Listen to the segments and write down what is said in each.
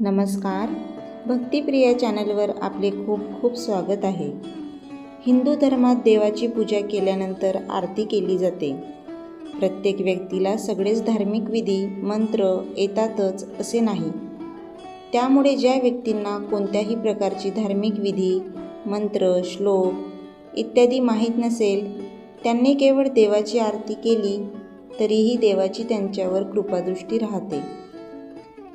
नमस्कार. भक्तिप्रिया चॅनलवर आपले खूप खूप स्वागत आहे. हिंदू धर्मात देवाची पूजा केल्यानंतर आरती केली जाते. प्रत्येक व्यक्तीला सगळेच धार्मिक विधी मंत्र येतातच असे नाही. त्यामुळे ज्या व्यक्तींना कोणत्याही प्रकारची धार्मिक विधी मंत्र श्लोक इत्यादी माहीत नसेल त्यांनी केवळ देवाची आरती केली तरीही देवाची त्यांच्यावर कृपादृष्टी राहते.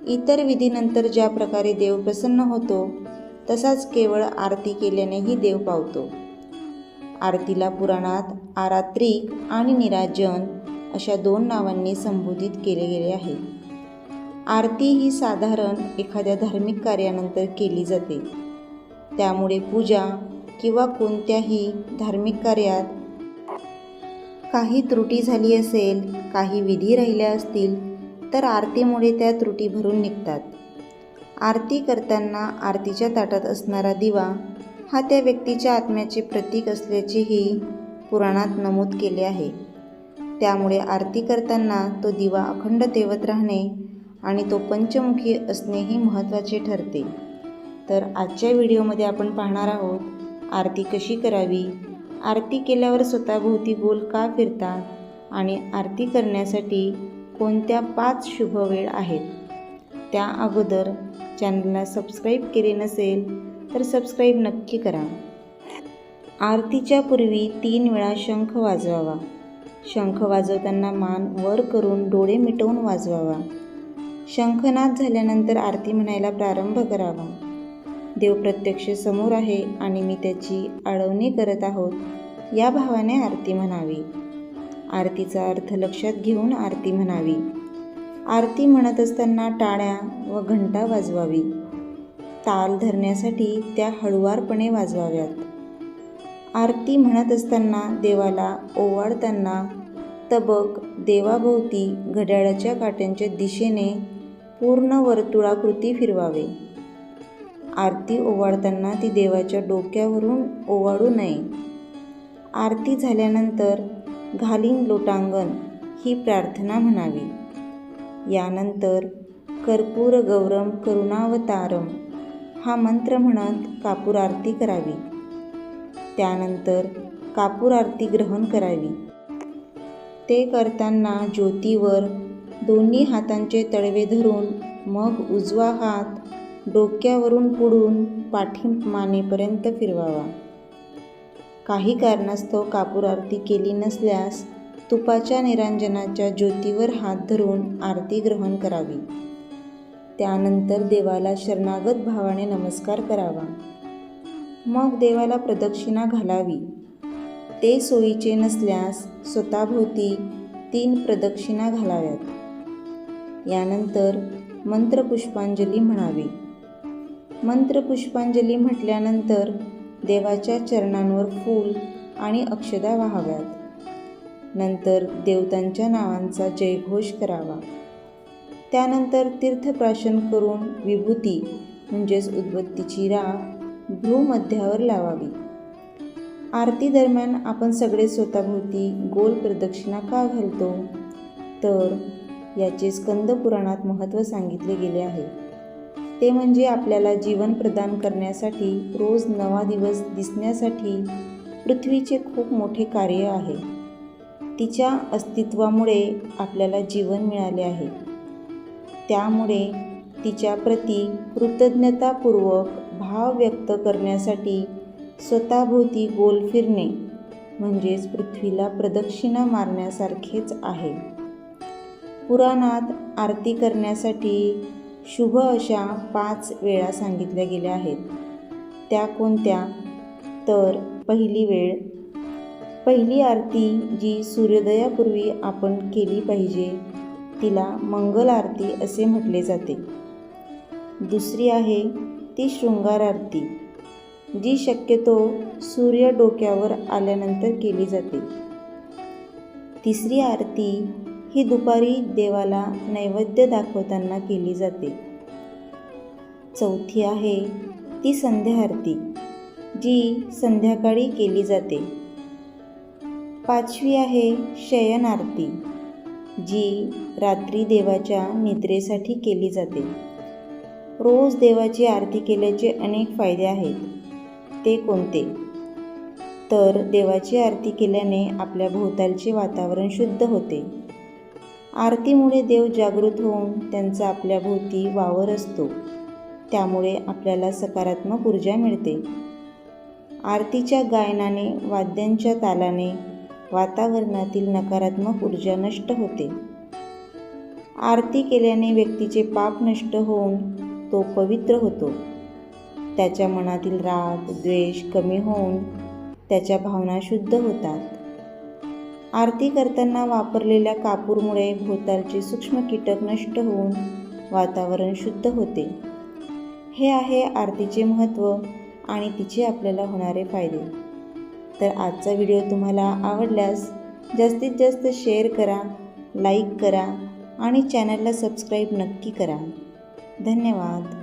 इतर विधीनंतर ज्या प्रकारे देव प्रसन्न होतो तसाच केवळ आरती केल्यानेही देव पावतो. आरतीला पुराणात आरात्रिक आणि निराजन अशा दोन नावांनी संबोधित केले गेले आहे. आरती ही साधारण एखाद्या धार्मिक कार्यानंतर केली जाते. त्यामुळे पूजा किंवा कोणत्याही धार्मिक कार्यात काही त्रुटी झाली असेल काही विधी राहिल्या असतील तर आरतीमुळे त्या त्रुटी भरून निघतात. आरती करताना आरतीच्या ताटात असणारा दिवा हा त्या व्यक्तीच्या आत्म्याचे प्रतीक असल्याचेही पुराणात नमूद केले आहे. त्यामुळे आरती करताना तो दिवा अखंड तेवत राहणे आणि तो पंचमुखी असणेही महत्त्वाचे ठरते. तर आजच्या व्हिडिओमध्ये आपण पाहणार आहोत आरती कशी करावी? आरती केल्यावर स्वतःभोवती गोल का फिरतात आणि आरती करण्यासाठी कोणत्या पाच शुभ वेळ आहेत? त्या अगोदर चॅनलला सबस्क्राईब केले नसेल तर सबस्क्राईब नक्की करा. आरतीच्या पूर्वी तीन वेळा शंख वाजवावा. शंख वाजवताना मान वर करून डोळे मिटवून वाजवावा. शंखनाद झाल्यानंतर आरती म्हणायला प्रारंभ करावा. देव प्रत्यक्ष समोर आहे आणि मी त्याची आळवणी करत आहोत या भावाने आरती म्हणावी. आरतीचा अर्थ लक्षात घेऊन आरती म्हणावी. आरती म्हणत असताना टाळ्या व घंटा वाजवावी. ताल धरण्यासाठी त्या हळुवारपणे वाजवाव्यात. आरती म्हणत असताना देवाला ओवाळताना तबक देवाभोवती घड्याळाच्या काट्यांच्या दिशेने पूर्ण वर्तुळाकृती फिरवावे. आरती ओवाळताना ती देवाच्या डोक्यावरून ओवाळू नये. आरती झाल्यानंतर घालीन लोटांगण ही प्रार्थना म्हणावी. यानंतर कर्पूर गौरम करुणावतारम हा मंत्र म्हणत कापूर आरती करावी. त्यानंतर कापूर आरती ग्रहण करावी. ते करताना ज्योतीवर दोन्ही हातांचे तळवे धरून मग उजवा हात डोक्यावरून पुढून पाठीमानेपर्यंत फिरवावा. काही कारणास्तव कापूर आरती केली नसल्यास तुपाच्या निरांजनाच्या ज्योतीवर हात धरून आरती ग्रहण करावी. त्यानंतर देवाला शरणागत भावाने नमस्कार करावा. मग देवाला प्रदक्षिणा घालावी. ते सोयीचे नसल्यास स्वतःभोवती तीन प्रदक्षिणा घालाव्यात. यानंतर मंत्रपुष्पांजली म्हणावी. मंत्रपुष्पांजली म्हटल्यानंतर देवाच्या चरणांवर फूल आणि अक्षदा वाहाव्यात. नंतर देवतांच्या नावांचा जयघोष करावा. त्यानंतर तीर्थप्राशन करून विभूती म्हणजेच उद्बत्तीची राख भ्रूमध्यावर लावावी. आरती दरम्यान आपण सगळे स्वतःभोवती गोल प्रदक्षिणा का घालतो? तर याचे स्कंद पुराणात महत्त्व सांगितले गेले आहे. ते म्हणजे आपल्याला जीवन प्रदान करण्यासाठी रोज नवा दिवस दिसण्यासाठी पृथ्वीचे खूप मोठे कार्य आहे. तिच्या अस्तित्वामुळे आपल्याला जीवन मिळाले आहे. त्यामुळे तिच्याप्रती कृतज्ञतापूर्वक भाव व्यक्त करण्यासाठी स्वतःभोवती गोल फिरणे म्हणजेच पृथ्वीला प्रदक्षिणा मारण्यासारखेच आहे. पुराणात आरती करण्यासाठी शुभ अशा पाच वेळा सांगितल्या गेल्या आहेत. त्या कोणत्या? तर पहिली वेळ पहिली आरती जी सूर्योदयापूर्वी आपण केली पाहिजे तिला मंगल आरती असे म्हटले जाते. दुसरी आहे ती शृंगार आरती जी शक्यतो सूर्य डोक्यावर आल्यानंतर केली जाते. तिसरी आरती ही दुपारी देवाला नैवेद्य दाखवताना केली जाते. चौथी आहे ती संध्या आरती जी संध्याकाळी केली जाते. पाचवी आहे शयन आरती जी रात्री देवाच्या निद्रेसाठी केली जाते. रोज देवाची आरती केल्याचे अनेक फायदे आहेत. ते कोणते? तर देवाची आरती केल्याने आपल्या भोवतालचे वातावरण शुद्ध होते. आरतीमुळे देव जागृत होऊन त्यांचा आपल्या भोवती वावर असतो. त्यामुळे आपल्याला सकारात्मक ऊर्जा मिळते. आरतीच्या गायनाने वाद्यांच्या तालाने वातावरणातील नकारात्मक ऊर्जा नष्ट होते. आरती केल्याने व्यक्तीचे पाप नष्ट होऊन तो पवित्र होतो. त्याच्या मनातील राग द्वेष कमी होऊन त्याच्या भावना शुद्ध होतात. आरती करताना वापरलेल्या कापूरमुळे भोवतालचे सूक्ष्म कीटक नष्ट होऊन वातावरण शुद्ध होते. हे आहे आरतीचे महत्त्व आणि तिचे आपल्याला होणारे फायदे. तर आजचा व्हिडिओ तुम्हाला आवडल्यास जास्तीत जास्त शेअर करा लाईक करा आणि चॅनलला सबस्क्राईब नक्की करा. धन्यवाद.